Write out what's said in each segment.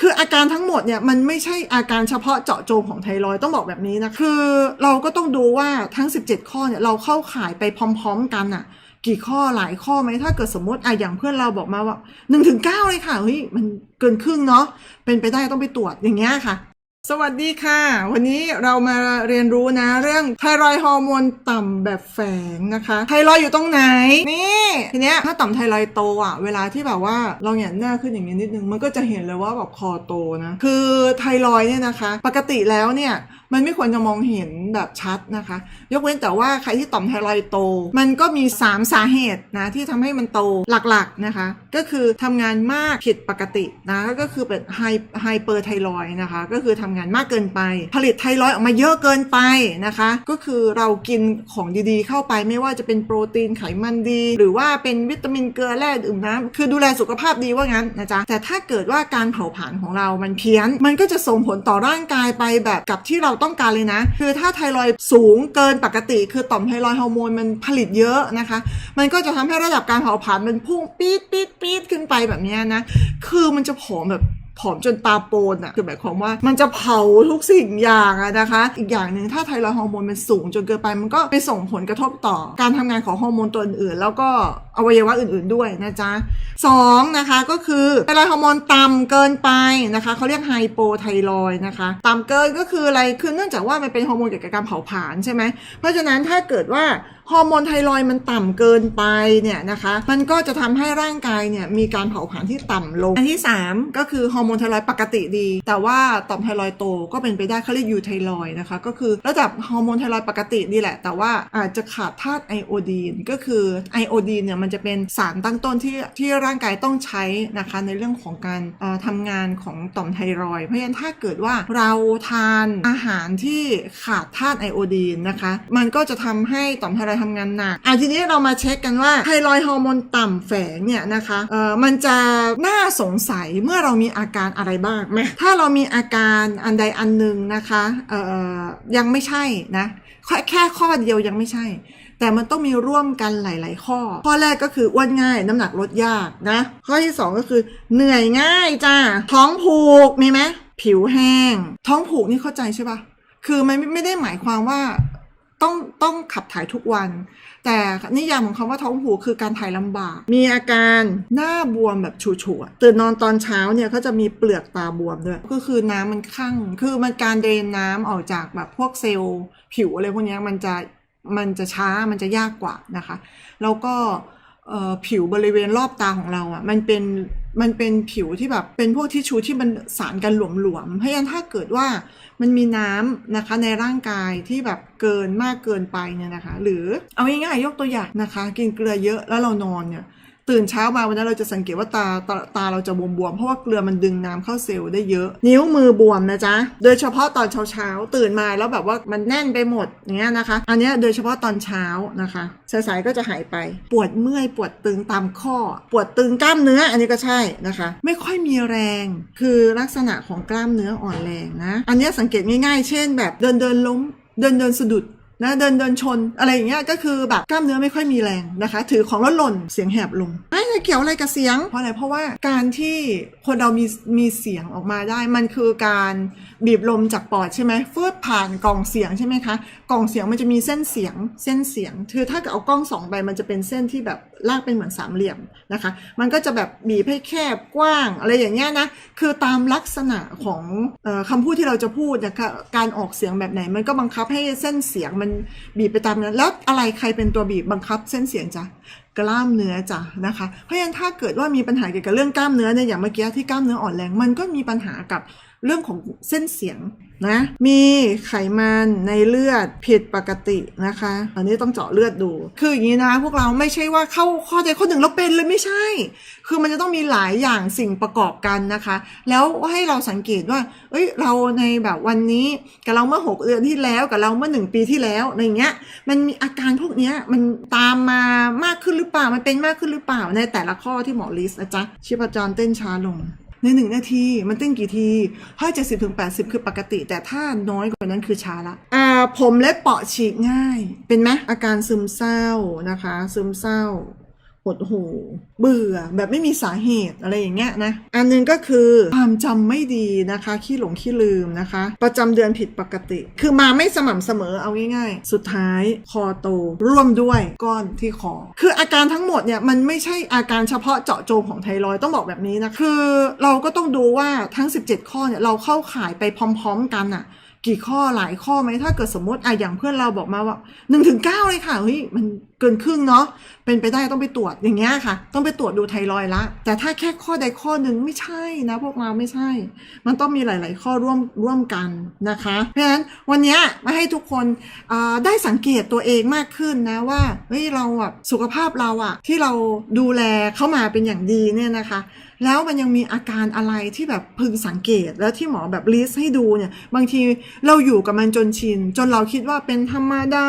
คืออาการทั้งหมดเนี่ยมันไม่ใช่อาการเฉพาะเจาะจงของไทรอยต้องบอกแบบนี้นะคือเราก็ต้องดูว่าทั้ง 17 ข้อเนี่ยเราเข้าข่ายไปพร้อม ๆ กันอะกี่ข้อหลายข้อไหมถ้าเกิดสมมติอะอย่างเพื่อนเราบอกมาว่า1นถึงเเลยค่ะเฮ้ยมันเกินครึ่งเนาะเป็นไปได้ต้องไปตรวจอย่างเงี้ยค่ะ สวัสดีค่ะ วันนี้เรามาเรียนรู้นะเรื่องไทรอยฮอร์โมนต่ำแบบแฝงนะคะไทรอยอยู่ตรงไหนนี่ทีเนี้ยถ้าต่ำไทรอยโตอะเวลาที่แบบว่าเราเหยียดหน้าขึ้นอย่างนี้นิดนึงมันก็จะเห็นเลยว่าแบบคอโตนะคือไทรอยเนี่ยนะคะ ปกติแล้วเนี่ย มันไม่ควรจะมองเห็นแบบชัดนะคะ ยกเว้นแต่ว่าใครที่ต่อมไทรอยโต มันก็มี 3 สาเหตุนะที่ทำให้มันโตหลักๆนะคะ ก็คือทำงานมากผิดปกตินะก็คือเป็นไฮไฮเปอร์ไทรอยนะคะก็คือทำงานมากเกินไป ผลิตไทรอยออกมาเยอะเกินไปนะคะ ก็คือเรากินของดีๆ เข้าไปไม่ว่าจะเป็นโปรตีนไขมันดี หรือว่าเป็นวิตามินเกลือแร่ดื่มน้ำคือดูแลสุขภาพดีว่างั้นนะจ๊ะแต่ถ้าเกิดว่าการเผาผลาญของเรามันเพี้ยน มันก็จะส่งผลต่อร่างกายไปแบบกับที่เราต้องการเลยนะ คือถ้าไทรอยด์สูงเกินปกติ คือต่อมไทรอยด์ฮอร์โมนมันผลิตเยอะนะคะ มันก็จะทำให้ระดับการเผาผลาญมันพุ่งปี๊ดปี๊ดปี๊ดขึ้นไปแบบนี้นะ คือมันจะผอมแบบ ผอมจนตาโปนอะ่ะคือหมายความว่ามันจะเผาทุกสิ่งอย่างอะนะคะ อีกอย่างหนึ่งถ้าไทรอยฮอร์โมนมันสูงจนเกินไปมันก็ไปส่งผลกระทบต่อ การทำงานของฮอร์โมนตัวอื่นๆแล้วก็อวัยวะอื่นๆด้วยนะจ๊ะสองนะคะก็คือไทรอยฮอร์โมนต่ำเกินไปนะคะเขาเรียกไฮโปไทรอยนะคะต่ำเกินก็คืออะไรคือเนื่องจากว่ามันเป็นฮอร์โมนเกี่ยวกับการเผาผลาญใช่ไหมเพราะฉะนั้นถ้าเกิดว่า ฮอร์โมนไทรอยมันต่ำเกินไปเนี่ยนะคะ มันก็จะทำให้ร่างกายเนี่ยมีการเผาผลาญที่ต่ำลง อันที่ 3 ก็คือฮอร์โมนไทรอยปกติดี แต่ว่าต่อมไทรอยโตก็เป็นไปได้เขาเรียกยูไทรอยนะคะ ก็คือระดับฮอร์โมนไทรอยปกติดีแหละ แต่ว่าอาจจะขาดธาตุไอโอดีน ก็คือไอโอดีนเนี่ยมันจะเป็นสารตั้งต้นที่ที่ร่างกายต้องใช้นะคะในเรื่องของการเอ่อทำงานของต่อมไทรอย เพราะฉะนั้นถ้าเกิดว่าเราทานอาหารที่ขาดธาตุไอโอดีนนะคะ มันก็จะทำให้ต่อมไทรอยทำงานหนักอะทีนี้เรามาเช็คกันว่าไทรอยฮอร์โมนต่ำแฝงเนี่ยนะคะเอ่อมันจะน่าสงสัยเมื่อเรามีอาการอะไรบ้างไหมถ้าเรามีอาการอันใดอันหนึ่งนะคะเอ่อยังไม่ใช่นะแค่แค่ข้อเดียวยังไม่ใช่ แต่มันต้องมีร่วมกันหลาย ๆ ข้อ ข้อแรกก็คืออ้วนง่ายน้ำหนักลดยากนะ ข้อที่ 2 ก็คือเหนื่อยง่ายจ้าท้องผูกมีไหมผิวแห้ง ท้องผูกนี่เข้าใจใช่ปะคือมันไม่ได้หมายความว่า ต้องต้องขับถ่ายทุกวัน แต่นิยามของคำว่าท้องผูกคือการถ่ายลำบาก มีอาการหน้าบวมแบบฉูๆอะตื่นนอนตอนเช้าเนี่ยเขาจะมีเปลือกตาบวมด้วย ก็คือน้ำมันข้างคือมันการเดรนน้ำออกจากแบบพวกเซลล์ผิวอะไรพวกนี้มันจะมันจะช้ามันจะยากกว่านะคะ แล้วก็ผิวบริเวณรอบตาของเราอะ่ะมันเป็น มันเป็นผิวที่แบบเป็นพวกทิชชูที่มันสารกันหลวมๆเพราะฉะนั้นถ้าเกิดว่ามันมีน้ำนะคะในร่างกายที่แบบเกินมากเกินไปเนี่ยนะคะ หรือเอาง่ายๆยกตัวอย่างนะคะ กินเกลือเยอะแล้วเรานอนเนี่ย ตื่นเช้ามาวันนั้นเราจะสังเกตว่าตาตาตาเราจะบวมๆเพราะว่าเกลือมันดึงน้ำเข้าเซลล์ได้เยอะ นิ้วมือบวมนะจ๊ะโดยเฉพาะตอนเช้าๆตื่นมาแล้วแบบว่ามันแน่นไปหมดอย่างเงี้ยนะคะ อันนี้โดยเฉพาะตอนเช้านะคะสายๆก็จะหายไป ปวดเมื่อยปวดตึงตามข้อ ปวดตึงกล้ามเนื้ออันนี้ก็ใช่นะคะ ไม่ค่อยมีแรง คือลักษณะของกล้ามเนื้ออ่อนแรงนะ อันนี้สังเกตง่ายๆ เช่นแบบเดินเดินล้มเดินเดินสะดุด นะเดินเดินชนอะไรอย่างเงี้ยก็คือแบบกล้ามเนื้อไม่ค่อยมีแรงนะคะ ถือของแล้วหล่นเสียงแหบลงไม่เกี่ยวอะไรกับเสียง เพราะอะไรเพราะว่าการที่คนเรามีมีเสียงออกมาได้ มันคือการบีบลมจากปอดใช่ไหมฟืดผ่านกล่องเสียงใช่ไหมคะกล่องเสียงมันจะมีเส้นเสียงเส้นเสียงคือถ้าเกิดเอากล้องสองใบมันจะเป็นเส้นที่แบบลากเป็นเหมือนสามเหลี่ยมนะคะ มันก็จะแบบบีบให้แคบกว้างอะไรอย่างเงี้ยนะคือตามลักษณะของออคำพูดที่เราจะพูดนะคะการออกเสียงแบบไหน มันก็บังคับให้เส้นเสียงมันบีบไปตามนั้นแล้วอะไรใครเป็นตัวบีบบังคับเส้นเสียงจ้ะกล้ามเนื้อจ้ะนะคะ เพราะฉะนั้นถ้าเกิดว่ามีปัญหาเกี่ยวกับเรื่องกล้ามเนื้อเนี่ยอย่างเมื่อกี้ที่กล้ามเนื้ออ่อนแรง มันก็มีปัญหากับเรื่องของเส้นเสียงนะ มีไขมันในเลือดผิดปกตินะคะ อันนี้ต้องเจาะเลือดดู คืออย่างนี้นะพวกเราไม่ใช่ว่าเข้าข้อใดข้อหนึ่งแล้วเป็นเลยไม่ใช่ คือมันจะต้องมีหลายอย่างสิ่งประกอบกันนะคะ แล้วให้เราสังเกตว่า เอ้ยเราในแบบวันนี้กับเราเมื่อหกเดือนที่แล้วกับเราเมื่อหนึ่งปีที่แล้วอะไรเงี้ย มันมีอาการพวกเนี้ยมันตามมามาก หรือเปล่า มันเป็นมากขึ้นหรือเปล่า ในแต่ละข้อที่หมอลิสต์นะจ๊ะชีพจรเต้นช้าลงในหนึ่งนาที มันเต้นกี่ทีห้าเจ็ดสิบถึงแปดสิบคือปกติ แต่ถ้าน้อยกว่านั้นคือช้าละอ่าผมเล็บเปาะฉีกง่าย เป็นไหมอาการซึมเศร้านะคะ ซึมเศร้า ดหูเบื่อแบบไม่มีสาเหตุอะไรอย่างเงี้ยนะอันหนึงก็คือความจำไม่ดีนะคะขี้หลงขี้ลืมนะคะ ประจำเดือนผิดปกติ คือมาไม่สม่ำเสมอเอาง่ายๆ สุดท้ายคอโตร่วมด้วยก้อนที่คอ คืออาการทั้งหมดเนี่ยมันไม่ใช่อาการเฉพาะเจาะจงของไทรอยด์ต้องบอกแบบนี้นะคือเราก็ต้องดูว่าทั้ง 17 ข้อเนี่ยเราเข้าข่ายไปพร้อม ๆ กันอะ กี่ข้อหลายข้อไหมถ้าเกิดสมมติอะอย่างเพื่อนเราบอกมาว่า1นถึงเเลยค่ะเฮ้ยมันเกินครึ่งเนาะเป็นไปได้ต้องไปตรวจอย่างเงี้ยค่ะ ต้องไปตรวจดูไทรอยด์ละ แต่ถ้าแค่ข้อใดข้อหนึ่งไม่ใช่นะ พวกเราไม่ใช่ มันต้องมีหลาย ๆ ข้อร่วมร่วมกันนะคะ เพราะฉะนั้นวันนี้มาให้ทุกคนได้สังเกตตัวเองมากขึ้นนะว่าเฮ้ยเราแบบสุขภาพเราอะที่เราดูแลเข้ามาเป็นอย่างดีเนี่ยนะคะแล้วมันยังมีอาการอะไรที่แบบพึงสังเกตแล้วที่หมอแบบลิสต์ให้ดูเนี่ยบางทีเราอยู่กับมันจนชิน จนเราคิดว่าเป็นธรรมดา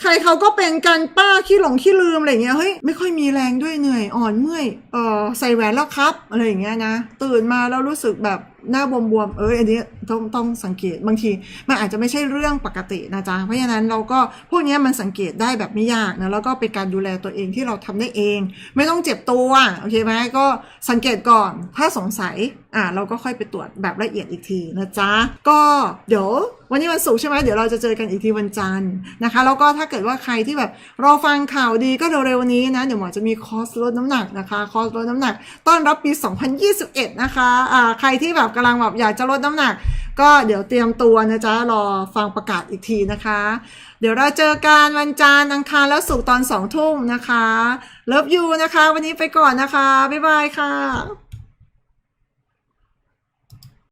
ใครเขาก็เป็นกันป้าขี้หลงขี้ลืมอะไรเงี้ยเฮ้ยไม่ค่อยมีแรงด้วยเหนื่อยอ่อนเมื่อยเออใส่แหวนแล้วครับอะไรอย่างเงี้ยนะตื่นมาแล้วรู้สึกแบบหน้าบวมๆ เอออันนี้ต้องต้องสังเกตบางที มันอาจจะไม่ใช่เรื่องปกตินะจ๊ะ เพราะฉะนั้นเราก็พวกนี้มันสังเกตได้แบบไม่ยากนะแล้วก็เป็นการดูแลตัวเองที่เราทำได้เอง ไม่ต้องเจ็บตัวโอเคไหมก็สังเกตก่อนถ้าสงสัยอ่าเราก็ค่อยไปตรวจแบบละเอียดอีกทีนะจ๊ะ ก็เดี๋ยววันนี้วันศุกร์ใช่ไหมเดี๋ยวเราจะเจอกันอีกทีวันจันทร์นะคะแล้วก็ถ้าเกิดว่าใครที่แบบรอฟังข่าวดีก็เร็วๆนี้นะเดี๋ยวหมอจะมีคอร์สลดน้ำหนักนะคะคอร์สลดน้ำหนัก ต้อนรับปี 2021 นะคะอ่าใครที่แบบกำลังแบบอยากจะลดน้ำหนัก ก็เดี๋ยวเตรียมตัวนะจ๊ะรอฟังประกาศอีกทีนะคะ เดี๋ยวเราเจอกันวันจันทร์อังคารแล้วสุกตอนสองทุ่มนะคะเลิฟยูนะคะ วันนี้ไปก่อนนะคะ บ๊ายบายค่ะ